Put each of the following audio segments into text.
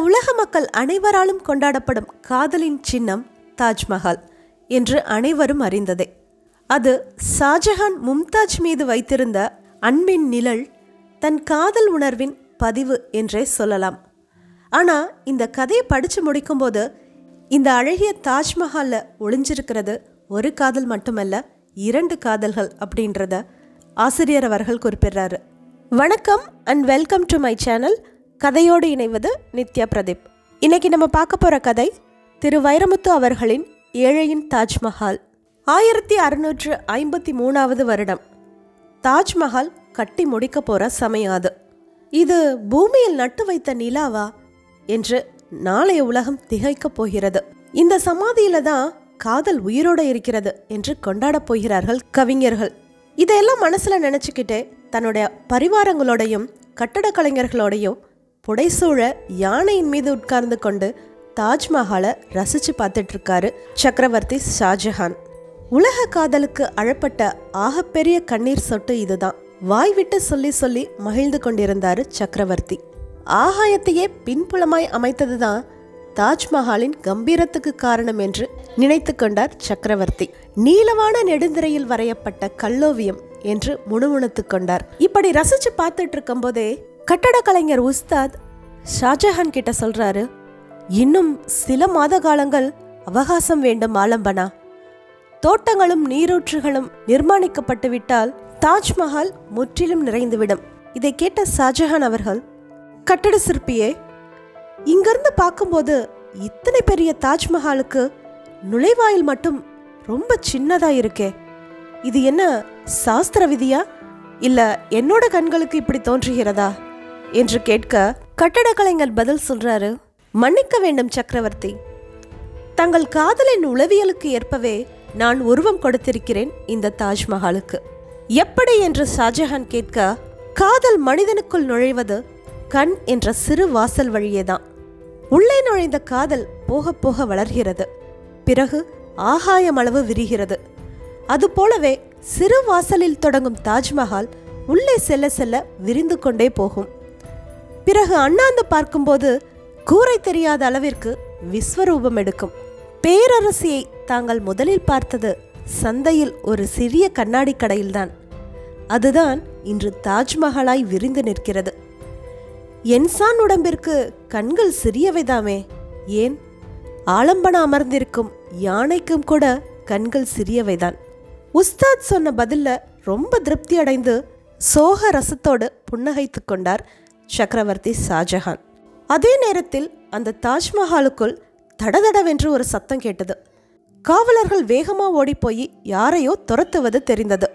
உலக மக்கள் அனைவராலும் கொண்டாடப்படும் காதலின் சின்னம் தாஜ்மஹால் என்று அனைவரும் அறிந்ததே. அது ஷாஜஹான் மும்தாஜ் மீது வைத்திருந்த அன்பின் நிழல் தன் காதல் உணர்வின் பதிவு என்றே சொல்லலாம். ஆனால் இந்த கதையை படித்து முடிக்கும்போது இந்த அழகிய தாஜ்மஹாலில் ஒளிஞ்சிருக்கிறது ஒரு காதல் மட்டுமல்ல இரண்டு காதல்கள் அப்படின்றத ஆசிரியர் அவர்கள் குறிப்பிடுறாரு. வணக்கம் and welcome to my channel கதையோடு இணைவது நித்யா பிரதீப். இன்னைக்கு நம்ம பார்க்க போகிற கதை திரு வைரமுத்து அவர்களின் ஏழையின் தாஜ்மஹால். ஆயிரத்தி அறுநூற்று ஐம்பத்தி மூணாவது வருடம். தாஜ்மஹால் கட்டி முடிக்க போற சமயம் அது. இது பூமியில் நட்டு வைத்த நிலாவா என்று நாளைய உலகம் திகைக்கப் போகிறது. இந்த சமாதியில தான் காதல் உயிரோட இருக்கிறது என்று கொண்டாடப் போகிறார்கள் கவிஞர்கள். இதையெல்லாம் மனசுல நினைச்சுக்கிட்டே தன்னுடைய பரிவாரங்களோடையும் கட்டடக் கலைஞர்களோடையும் புடைசூழ யானையின் மீது உட்கார்ந்து கொண்டு தாஜ்மஹாலை ரசிச்சு பார்த்துட்டு இருக்காரு சக்கரவர்த்தி ஷாஜஹான். உலக காதலுக்கு அழப்பட்ட ஆகப்பெரிய கண்ணீர் சொட்டு இதுதான். வாய் விட்டு சொல்லி சொல்லி மகிழ்ந்து கொண்டிருந்தாரு சக்கரவர்த்தி. ஆகாயத்தையே பின்புலமாய் அமைத்ததுதான் தாஜ்மஹாலின் கம்பீரத்துக்கு காரணம் என்று நினைத்து கொண்டார் சக்கரவர்த்தி. நீளமான நெடுந்திரையில் வரையப்பட்ட கல்லோவியம் என்று முணுமுணுத்து கொண்டார். இப்படி ரசிச்சு பார்த்துட்டு இருக்கும்போதே கட்டட கலைஞர் உஸ்தாத் ஷாஜஹான் கிட்ட சொல்றாரு இன்னும் சில மாத காலங்கள் அவகாசம் வேண்டும் ஆலம்பனா. தோட்டங்களும் நீரூற்றுகளும் நிர்மாணிக்கப்பட்டு விட்டால் தாஜ்மஹால் முற்றிலும் நிறைந்துவிடும். இதை கேட்ட ஷாஜஹான் அவர்கள் கட்டட சிற்பியே இங்கிருந்து பார்க்கும்போது இத்தனை பெரிய தாஜ்மஹாலுக்கு நுழைவாயில் மட்டும் ரொம்ப சின்னதா இருக்கே. இது என்ன சாஸ்திர விதியா? இல்ல என்னோட கண்களுக்கு இப்படி தோன்றுகிறதா? என்று கேட்க கட்டட கலைஞர் பதில் சொல்றாரு மன்னிக்க வேண்டும் சக்கரவர்த்தி. தங்கள் காதலின் உளவியலுக்கு ஏற்பவே நான் உருவம் கொடுத்திருக்கிறேன் இந்த தாஜ்மஹாலுக்கு. எப்படி? என்று ஷாஜஹான் கேட்க காதல் மனிதனுக்குள் நுழைவது கண் என்ற சிறு வாசல் வழியேதான். உள்ளே நுழைந்த காதல் போக போக வளர்கிறது. பிறகு ஆகாயம் அளவு விரிகிறது. அதுபோலவே சிறு வாசலில் தொடங்கும் தாஜ்மஹால் உள்ளே செல்ல செல்ல விரிந்து கொண்டே போகும். பிறகு அண்ணாந்து பார்க்கும்போது கூரை தெரியாத அளவிற்கு விஸ்வரூபம் எடுக்கும். பேரரசியை தாங்கள் முதலில் பார்த்தது சந்தையில் ஒரு சிறிய கண்ணாடி கடையில்தான். அதுதான் இன்று தாஜ்மஹாலாய் விரிந்து நிற்கிறது. என்சான் உடம்பிற்கு கண்கள் சிறியவைதாமே ஏன்? ஆலம்பன அமர்ந்திருக்கும் யானைக்கும் கூட கண்கள் சிறியவைதான் உஸ்தாத் சொன்ன பதில்ல ரொம்ப திருப்தி அடைந்து சோக ரசத்தோடு புன்னகைத்து கொண்டார். சக்கரவர்த்தி ஷாஜஹான். அதே நேரத்தில் அந்த தாஜ்மஹாலுக்குள் தடதடவென்று ஒரு சத்தம் கேட்டது. காவலர்கள் வேகமா ஓடிப்போய் யாரையோ துரத்துவது தெரிந்தது.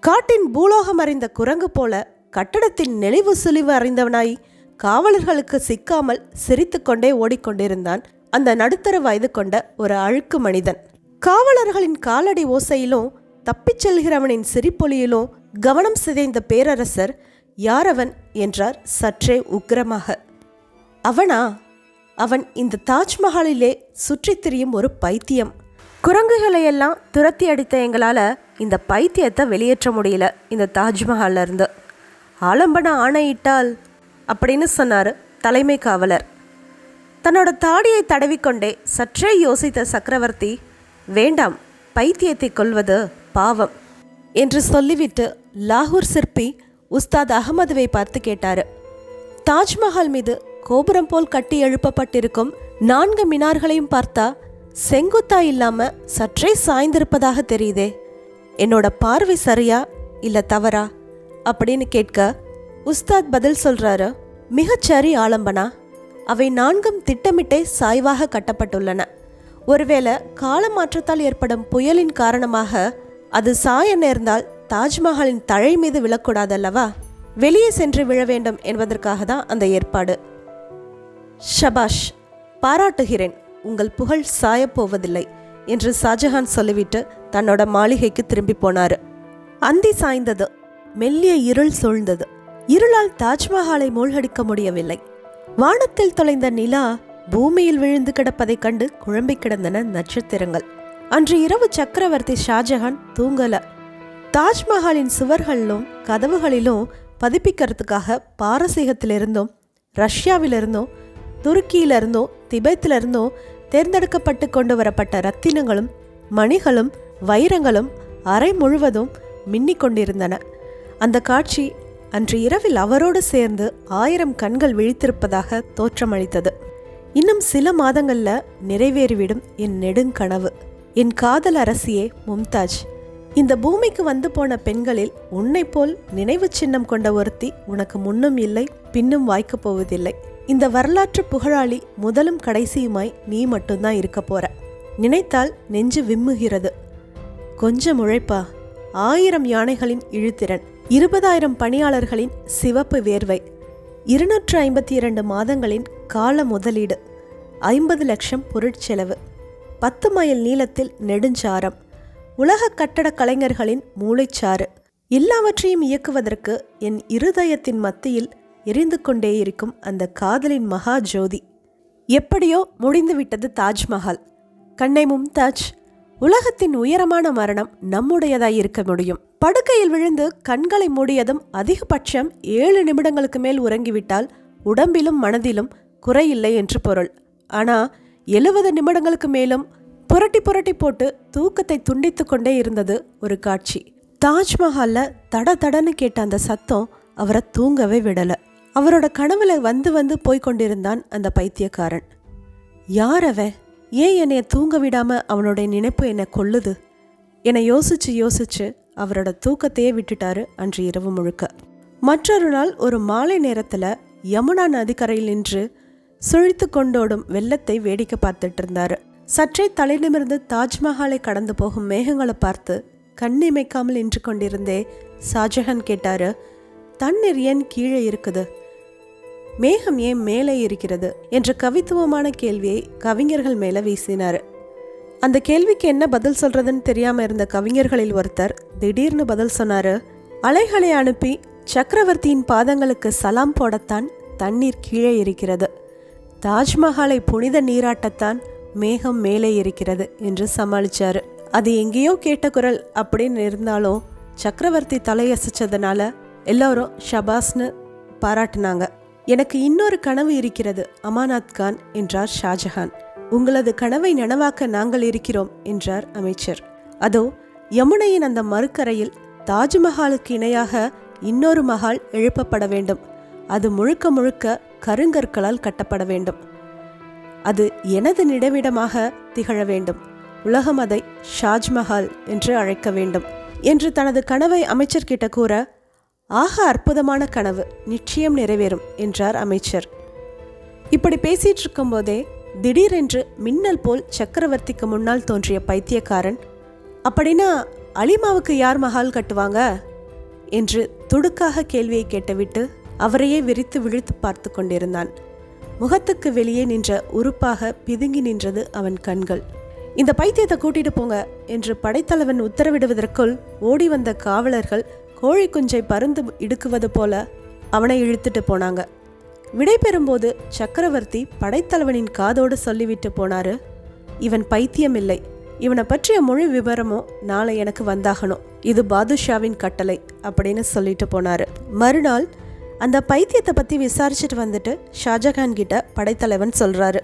காட்டின் பூலோகம் அறிந்த குரங்கு போல கட்டடத்தின் நெளிவு சுழிவு அறிந்தவனாய் காவலர்களுக்கு சிக்காமல் சிரித்துக்கொண்டே ஓடிக்கொண்டிருந்தான் அந்த நடுத்தர வயது கொண்ட ஒரு அழுக்கு மனிதன். காவலர்களின் காலடி ஓசையிலும் தப்பிச் செல்கிறவனின் சிரிப்பொலியிலும் கவனம் சிதைந்த பேரரசர் யாரவன் என்றார் சற்றே உக்கிரமாக. அவனா? அவன் இந்த தாஜ்மஹாலிலே சுற்றித் திரியும் ஒரு பைத்தியம். குரங்குகளையெல்லாம் துரத்தி அடித்த எங்களால் இந்த பைத்தியத்தை வெளியேற்ற முடியல இந்த தாஜ்மஹாலிருந்து ஆலம்பன ஆணையிட்டால் அப்படின்னு சொன்னார் தலைமை காவலர். தன்னோட தாடியை தடவிக்கொண்டே சற்றே யோசித்த சக்கரவர்த்தி வேண்டாம் பைத்தியத்தை கொள்வது பாவம் என்று சொல்லிவிட்டு லாகூர் சிற்பி உஸ்தாத் அகமதுவை பார்த்து கேட்டார். தாஜ்மஹால் மீது கோபுரம் போல் கட்டி எழுப்பப்பட்டிருக்கும் நான்கு மினார்களையும் பார்த்தா செங்குத்தா இல்லாம சற்றே சாய்ந்திருப்பதாக தெரியுதே. என்னோட பார்வை சரியா இல்ல தவறா? அப்படின்னு கேட்க உஸ்தாத் பதில் சொல்றாரு மிகச்சரி ஆலம்பனா? அவை நான்கும் திட்டமிட்டே சாய்வாக கட்டப்பட்டுள்ளன. ஒருவேளை கால மாற்றத்தால் ஏற்படும் புயலின் காரணமாக அது சாய நேர்ந்தால் தாஜ்மஹாலின் தழை மீது விழக்கூடாதல்லவா? வெளியே சென்று விழ வேண்டும் என்பதற்காக தான் அந்த ஏற்பாடு. ஷபாஷ் பாராட்டுகிறேன். உங்கள் புகழ் சாயப்போவதில்லை என்று ஷாஜஹான் சொல்லிவிட்டு தன்னோட மாளிகைக்கு திரும்பி போனாரு. அந்தி சாய்ந்தது. மெல்லிய இருள் சூழ்ந்தது. இருளால் தாஜ்மஹாலை மூழ்கடிக்க முடியவில்லை. வானத்தில் தொலைந்த நிலா பூமியில் விழுந்து கிடப்பதைக் கண்டு குழம்பி கிடந்தன நட்சத்திரங்கள். அன்று இரவு சக்கரவர்த்தி ஷாஜஹான் தூங்கல. தாஜ்மஹாலின் சுவர்களிலும் கதவுகளிலும் பதிப்பிக்கிறதுக்காக பாரசீகத்திலிருந்தும் ரஷ்யாவிலிருந்தும் துருக்கியிலிருந்தோ திபெத்திலிருந்தோ தேர்ந்தெடுக்கப்பட்டு கொண்டு வரப்பட்ட ரத்தினங்களும் மணிகளும் வைரங்களும் அறை முழுவதும் மின்னிக் கொண்டிருந்தன. அந்த காட்சி அன்று இரவில் அவரோடு சேர்ந்து ஆயிரம் கண்கள் விழித்திருப்பதாக தோற்றமளித்தது. இன்னும் சில மாதங்களில் நிறைவேறிவிடும் என் நெடுங்கனவு. என் காதல் அரசியே மும்தாஜ். இந்த பூமிக்கு வந்து போன பெண்களில் உன்னை போல் நினைவு சின்னம் கொண்ட ஒருத்தி உனக்கு முன்னும் இல்லை பின்னும் வாய்க்கப் போவதில்லை. இந்த வரலாற்று புகழாளி முதலும் கடைசியுமாய் நீ மட்டும்தான் இருக்க போற. நினைத்தால் நெஞ்சு விம்முகிறது. கொஞ்சம் உழைப்பா. ஆயிரம் யானைகளின் இழுத்திறன் இருபதாயிரம் பணியாளர்களின் சிவப்பு வேர்வை. இருநூற்று ஐம்பத்தி இரண்டு மாதங்களின் கால முதலீடு. ஐம்பது லட்சம் பொருட்செலவு. பத்து மைல் நீளத்தில் நெடுஞ்சாரம். உலக கட்டடக் கலைஞர்களின் மூளைச்சாறு. எல்லாவற்றையும் இயக்குவதற்கு என் இருதயத்தின் மத்தியில் எரிந்து கொண்டே இருக்கும் அந்த காதலின் மகா ஜோதி. எப்படியோ முடிந்துவிட்டது தாஜ்மஹால். கண்ணை மும்தாஜ் உலகத்தின் உயரமான மரணம் நம்முடையதாய் இருக்க முடியும். படுக்கையில் விழுந்து கண்களை மூடியதும் அதிகபட்சம் ஏழு நிமிடங்களுக்கு மேல் உறங்கிவிட்டால் உடம்பிலும் மனதிலும் குறையில்லை என்று பொருள். ஆனா எழுபது நிமிடங்களுக்கு மேலும் புரட்டி புரட்டி போட்டு தூக்கத்தை துண்டித்து கொண்டே இருந்தது ஒரு காட்சி. தாஜ்மஹாலில் தட தடன்னு கேட்ட அந்த சத்தம் அவரை தூங்கவே விடல. அவரோட கனவுல வந்து வந்து போய் கொண்டிருந்தான் அந்த பைத்தியக்காரன். யார் அவன்? ஏன் என்னைய தூங்க விடாம அவனுடைய நினைப்பு என்னை கொல்லுது? என்னை யோசிச்சு யோசிச்சு அவரோட தூக்கத்தையே விட்டுட்டாரு அன்று இரவு முழுக்க. மற்றொரு நாள் ஒரு மாலை நேரத்தில் யமுனா நதிக்கரையில் நின்று சுழித்து கொண்டோடும் வெள்ளத்தை வேடிக்கை பார்த்துட்டு இருந்தாரு. சற்றே தலைநிமிர்ந்து தாஜ்மஹாலை கடந்து போகும் மேகங்களை பார்த்து கண்ணிமைக்காமல் நின்று கொண்டிருந்தே ஷாஜஹான் கேட்டாரு தண்ணீர் ஏன் கீழே இருக்குது. மேகம் ஏன் மேலே இருக்கிறது? என்ற கவித்துவமான கேள்வியை கவிஞர்கள் மேலே வீசினார். அந்த கேள்விக்கு என்ன பதில் சொல்றதுன்னு தெரியாமல் இருந்த கவிஞர்களில் ஒருத்தர் திடீர்னு பதில் சொன்னாரு அலைகளை அனுப்பி சக்கரவர்த்தியின் பாதங்களுக்கு சலாம் போடத்தான் தண்ணீர் கீழே இருக்கிறது. தாஜ்மஹாலை புனித நீராட்டத்தான் மேகம் மேலே இருக்கிறது என்று சமாளிச்சாரு. அது எங்கேயோ கேட்ட குரல் அப்படின்னு இருந்தாலும் சக்கரவர்த்தி தலையசைச்சதுனால எல்லாரும் ஷபாஸ்னு பாராட்டினாங்க. எனக்கு இன்னொரு கனவு இருக்கிறது அமானாத் கான் என்றார் ஷாஜஹான். உங்களது கனவை நனவாக்க நாங்கள் இருக்கிறோம் என்றார் அமைச்சர். அதோ யமுனையின் அந்த மறுக்கரையில் தாஜ்மஹாலுக்கு இணையாக இன்னொரு மஹால் எழுப்பப்பட வேண்டும். அது முழுக்க முழுக்க கருங்கற்களால் கட்டப்பட வேண்டும். அது எனது நிடவிடமாக திகழ வேண்டும். உலகம் அதை ஷாஜ்மஹால் என்று அழைக்க வேண்டும் என்று தனது கனவை அமைச்சர் கிட்ட கூற ஆக அற்புதமான கனவு நிச்சயம் நிறைவேறும் என்றார் அமைச்சர். இப்படி பேசிட்டு இருக்கும்போதே திடீரென்று மின்னல் போல் சக்கரவர்த்திக்கு முன்னால் தோன்றிய பைத்தியக்காரன் அப்படின்னா அலிமாவுக்கு யார் மஹால் கட்டுவாங்க? என்று துடுக்காக கேள்வியை கேட்டுவிட்டு அவரையே விரித்து விழித்து பார்த்து கொண்டிருந்தான். முகத்துக்கு வெளியே நின்ற உறுப்பாக பிதுங்கி நின்றது அவன் கண்கள். இந்த பைத்தியத்தை கூட்டிட்டு போங்க என்று படைத்தலைவன் உத்தரவிடுவதற்குள் ஓடி வந்த காவலர்கள் கோழி குஞ்சை பருந்து இடுக்குவது போல அவனை இழுத்துட்டு போனாங்க. விடை பெறும்போது சக்கரவர்த்தி படைத்தலைவனின் காதோடு சொல்லிவிட்டு போனாரு இவன் பைத்தியம் இல்லை. இவனை பற்றிய முழு விவரமும் நாளை எனக்கு வந்தாகணும். இது பாதுஷாவின் கட்டளை அப்படின்னு சொல்லிட்டு போனாரு. மறுநாள் அந்த பைத்தியத்தை பற்றி விசாரிச்சுட்டு வந்துட்டு ஷாஜகான் கிட்ட படைத்தலைவன் சொல்கிறாரு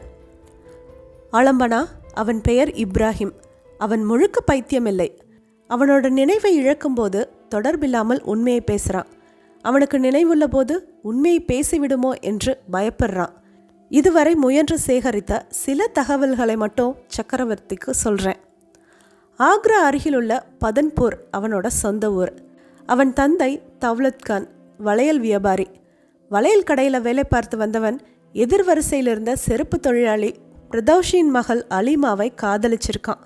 ஆலம்பனா அவன் பெயர் இப்ராஹிம். அவன் முழுக்க பைத்தியம் இல்லை. அவனோட நினைவை இழக்கும்போது தொடர்பில்லாமல் உண்மையை பேசுகிறான் அவனுக்கு நினைவுள்ள போது உண்மையை பேசிவிடுமோ என்று பயப்படுறான். இதுவரை முயன்று சேகரித்த சில தகவல்களை மட்டும் சக்கரவர்த்திக்கு சொல்கிறேன் ஆக்ரா அருகிலுள்ள பதன்பூர் அவனோட சொந்த ஊர். அவன் தந்தை தவ்லத் கான். வளையல் வியாபாரி. வளையல் கடையில் வேலை பார்த்து வந்தவன் எதிர் வரிசையில் இருந்த செருப்பு தொழிலாளி பிரதோஷின் மகள் அலிமாவை காதலிச்சிருக்கான்.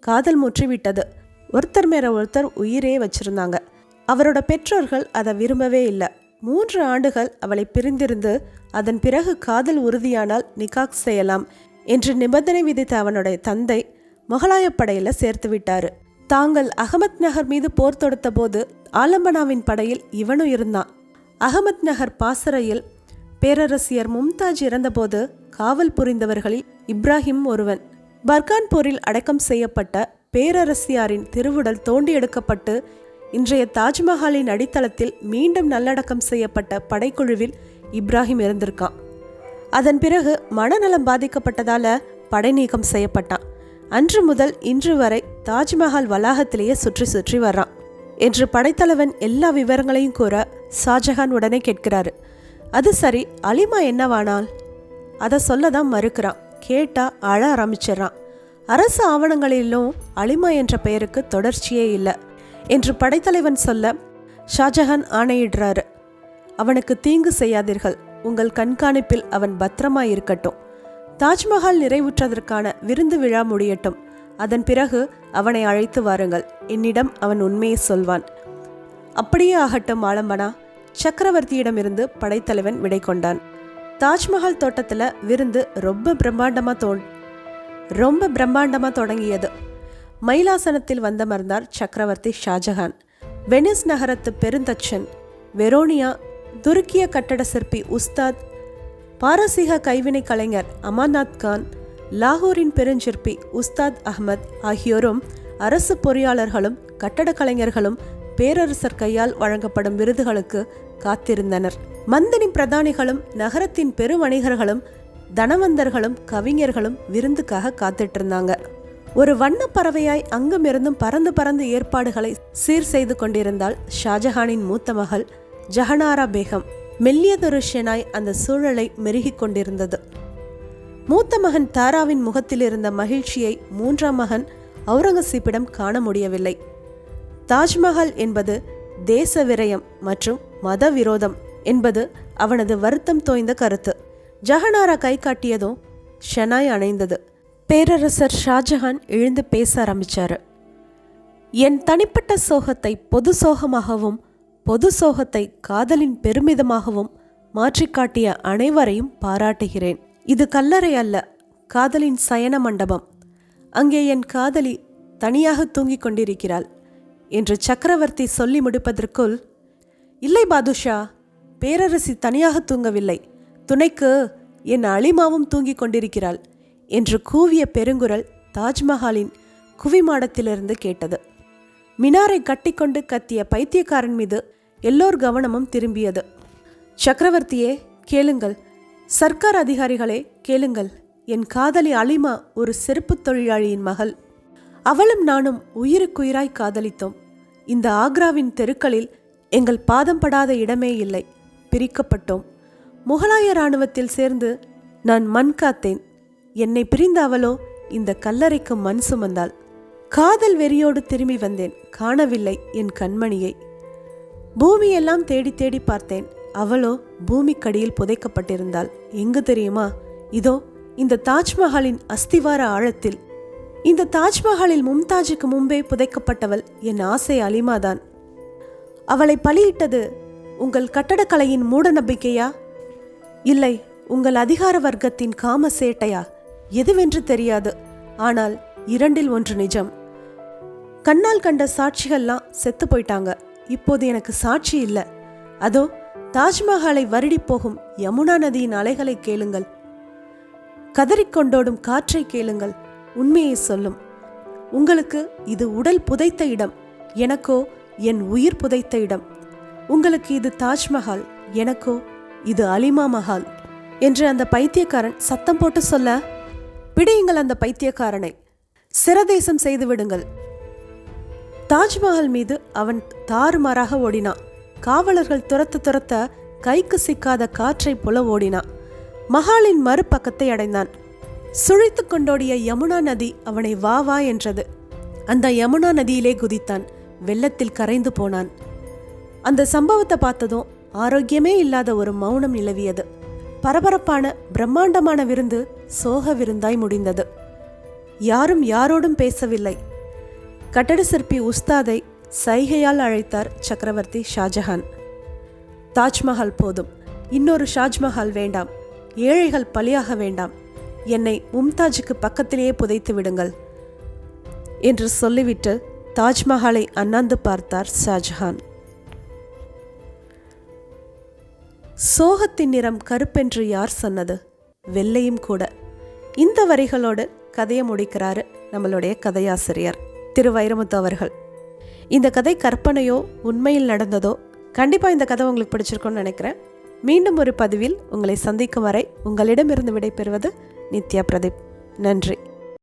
காதல் முற்றிவிட்டது. ஒருத்தர் மேல ஒருத்தர் உயிரே வச்சிருந்தாங்க. அவரோட பெற்றோர்கள் அதை விரும்பவே இல்லை. மூன்று ஆண்டுகள் அவளை பிரிந்திருந்து அதன் பிறகு காதல் உறுதியானால் நிகாக் செய்யலாம் என்று நிபந்தனை விதித்த அவனுடைய தந்தை முகலாயப்படையில் சேர்த்து விட்டாரு. தாங்கள் அகமத் நகர் மீது போர் தொடுத்த போது ஆலம்பனாவின் படையில் இவனும் இருந்தான். அகமத் நகர் பாசறையில் பேரரசியர் மும்தாஜ் இறந்தபோது காவல் புரிந்தவர்களில் இப்ராஹிம் ஒருவன். பர்கான்பூரில் அடக்கம் செய்யப்பட்ட பேரரசியாரின் திருவுடல் தோண்டி எடுக்கப்பட்டு இன்றைய தாஜ்மஹாலின் அடித்தளத்தில் மீண்டும் நல்லடக்கம் செய்யப்பட்ட படைக்குழுவில் இப்ராஹிம் இருந்திருக்கான். அதன் பிறகு மனநலம் பாதிக்கப்பட்டதால படை நீக்கம் செய்யப்பட்டான். அன்று முதல் இன்று வரை தாஜ்மஹால் வளாகத்திலேயே சுற்றி சுற்றி வர்றான் என்று படைத்தலைவன் எல்லா விவரங்களையும் கூற ஷாஜஹான் உடனே கேட்கிறாரு. அது சரி அலிமா என்னவானால்? அதை சொல்ல தான் மறுக்கிறான். கேட்டா அழ ஆரம்பிச்சிடுறான். அரசு ஆவணங்களிலும் அலிமா என்ற பெயருக்கு தொடர்ச்சியே இல்லை என்று படைத்தலைவன் சொல்ல ஷாஜஹான் ஆணையிடுறாரு. அவனுக்கு தீங்கு செய்யாதீர்கள். உங்கள் கண்காணிப்பில் அவன் பத்திரமா இருக்கட்டும் தாஜ்மஹால் நிறைவுற்றதற்கான விருந்து விழா முடியட்டும். அதன் பிறகு அவனை அழைத்து வாருங்கள். என்னிடம் அவன் உண்மையை சொல்வான். அப்படியே ஆகட்டும் ஆலம்பனா. சக்கரவர்த்தியிடமிருந்து படைத்தலைவன் விடை கொண்டான். தாஜ்மஹால் தோட்டத்தில் விருந்து ரொம்ப பிரம்மாண்டமாக தோ ரொம்ப பிரம்மாண்டமாக தொடங்கியது. மயிலாசனத்தில் வந்தமர்ந்தார் சக்கரவர்த்தி ஷாஜஹான் வெனிஸ் நகரத்து பெருந்தச்சன் வெரோனியா துருக்கிய கட்டட சிற்பி உஸ்தாத் பாரசீக கைவினை கலைஞர் அமர்நாத் கான் லாகூரின் பெருஞ்சிற்பி உஸ்தாத் அஹ்மத் ஆகியோரும் அரசு பொறியாளர்களும் கட்டடக் கலைஞர்களும் பேரரசர் கையால் வழங்கப்படும் விருதுகளுக்கு காத்திருந்தனர். மந்தினி பிரதானிகளும் நகரத்தின் பெருவணிகர்களும் தனவந்தர்களும் கவிஞர்களும் விருந்துக்காக காத்துட்டு இருந்தாங்க ஒரு வண்ணப்பறவையாய் பறவையாய் பறந்து பறந்து ஏற்பாடுகளை சீர் செய்து கொண்டிருந்தாள் ஷாஜஹானின் மூத்த மகள் ஜஹனாரா பேகம். மெல்லியதொரு ஷெனாய் அந்த சூழலை மெருகிக் கொண்டிருந்தது. மூத்த மகன் தாராவின் முகத்தில் இருந்த மகிழ்ச்சியை மூன்றாம் மகன் அவுரங்கசீப்பிடம் காண முடியவில்லை. தாஜ்மஹால் என்பது தேச விரயம் மற்றும் மத விரோதம் என்பது அவனது வருத்தம் தோய்ந்த கருத்து. ஜஹனாரா கை காட்டியதும் ஷனாய் அணைந்தது. பேரரசர் ஷாஜஹான் எழுந்து பேச ஆரம்பிச்சாரு. என் தனிப்பட்ட சோகத்தை பொது சோகமாகவும் பொது சோகத்தை காதலின் பெருமிதமாகவும் மாற்றிக் காட்டிய அனைவரையும் பாராட்டுகிறேன். இது கல்லறை அல்ல காதலின் சயன மண்டபம். அங்கே என் காதலி தனியாக தூங்கிக் கொண்டிருக்கிறாள் என்று சக்கரவர்த்தி சொல்லி முடிப்பதற்குள் இல்லை பாதுஷா பேரரசி தனியாக தூங்கவில்லை. துணைக்கு என் அலிமாவும் தூங்கிக் கொண்டிருக்கிறாள் என்று கூவிய பெருங்குரல் தாஜ்மஹாலின் குவிமாடத்திலிருந்து கேட்டது. மினாரை கட்டிக்கொண்டு கத்திய பைத்தியக்காரன் மீது எல்லோர் கவனமும் திரும்பியது. சக்கரவர்த்தியே கேளுங்கள். சர்க்கார் அதிகாரிகளே கேளுங்கள். என் காதலி அலிமா ஒரு செருப்புத் தொழிலாளியின் மகள். அவளும் நானும் உயிருக்குயிராய் காதலித்தோம். இந்த ஆக்ராவின் தெருக்களில் எங்கள் பாதம் படாத இடமே இல்லை. பிரிக்கப்பட்டோம். முகலாய இராணுவத்தில் சேர்ந்து நான் மண் காத்தேன். என்னை பிரிந்த அவளோ இந்த கல்லறைக்கு மண் சுமந்தாள். காதல் வெறியோடு திரும்பி வந்தேன். காணவில்லை என் கண்மணியை. பூமியெல்லாம் தேடி தேடி பார்த்தேன். அவளோ பூமிக்கடியில் புதைக்கப்பட்டிருந்தாள். எங்கு தெரியுமா? இதோ இந்த தாஜ்மஹாலின் அஸ்திவார ஆழத்தில். இந்த தாஜ்மஹாலில் மும்தாஜுக்கு முன்பே புதைக்கப்பட்டவள் என் ஆசை அலிமாதான். அவளை பலியிட்டது உங்கள் கட்டடக்கலையின் மூட நம்பிக்கையா? இல்லை உங்கள் அதிகார வர்க்கத்தின் காம சேட்டையா? எதுவென்று தெரியாது. ஆனால் இரண்டில் ஒன்று நிஜம். கண்ணால் கண்ட சாட்சிகள்லாம் செத்து போயிட்டாங்க. இப்போது எனக்கு சாட்சி இல்லை. அதோ தாஜ்மஹாலை வருடி போகும் யமுனா நதியின் அலைகளை கேளுங்கள். கதறிக்கொண்டோடும் காற்றை கேளுங்கள். உண்மையை சொல்லும். உங்களுக்கு இது உடல் புதைத்த இடம். எனக்கோ என் உயிர் புதைத்த இடம். உங்களுக்கு இது தாஜ்மஹால். எனக்கோ இது அலிமா மஹால். என்று அந்த பைத்தியக்காரன் சத்தம் போட்டு சொல்ல பிடியுங்கள் அந்த பைத்தியக்காரனை. சிரதேசம் செய்து விடுங்கள். தாஜ்மஹால் மீது அவன் தாறுமாறாக ஓடினான். காவலர்கள் துரத்த துரத்த கைக்கு சிக்காத காற்றைப் போல ஓடினான். மஹாலின் மறுபக்கத்தை அடைந்தான். சுழித்து கொண்டோடிய யமுனா நதி அவனை வா வா என்றது. அந்த யமுனா நதியிலே குதித்தான். வெள்ளத்தில் கரைந்து போனான். அந்த சம்பவத்தை பார்த்ததும் ஆரோக்கியமே இல்லாத ஒரு மௌனம் நிலவியது. பரபரப்பான பிரம்மாண்டமான விருந்து சோக விருந்தாய் முடிந்தது. யாரும் யாரோடும் பேசவில்லை. கட்டட சிற்பி உஸ்தாதை சைகையால் அழைத்தார் சக்கரவர்த்தி ஷாஜஹான். தாஜ்மஹால் போதும். இன்னொரு ஷாஜ்மஹால் வேண்டாம். ஏழைகள் பலியாக வேண்டாம். என்னை மும்தாஜுக்கு பக்கத்திலேயே புதைத்து விடுங்கள் என்று சொல்லிவிட்டு தாஜ்மஹாலை அண்ணாந்து பார்த்தார் ஷாஜஹான். சோகத்தின் நிறம் கருப்பென்று யார் சொன்னது? வெள்ளையும் கூட. இந்த வரிகளோடு கதையை முடிக்கிறாரு நம்மளுடைய கதையாசிரியர். திரு வைரமுத்து அவர்கள். இந்த கதை கற்பனையோ உண்மையில் நடந்ததோ கண்டிப்பாக இந்த கதை உங்களுக்கு பிடிச்சிருக்கும்னு நினைக்கிறேன். மீண்டும் ஒரு பதிவில் உங்களை சந்திக்கும் வரை உங்களிடமிருந்து விடைபெறுவது நித்யா பிரதீப். நன்றி.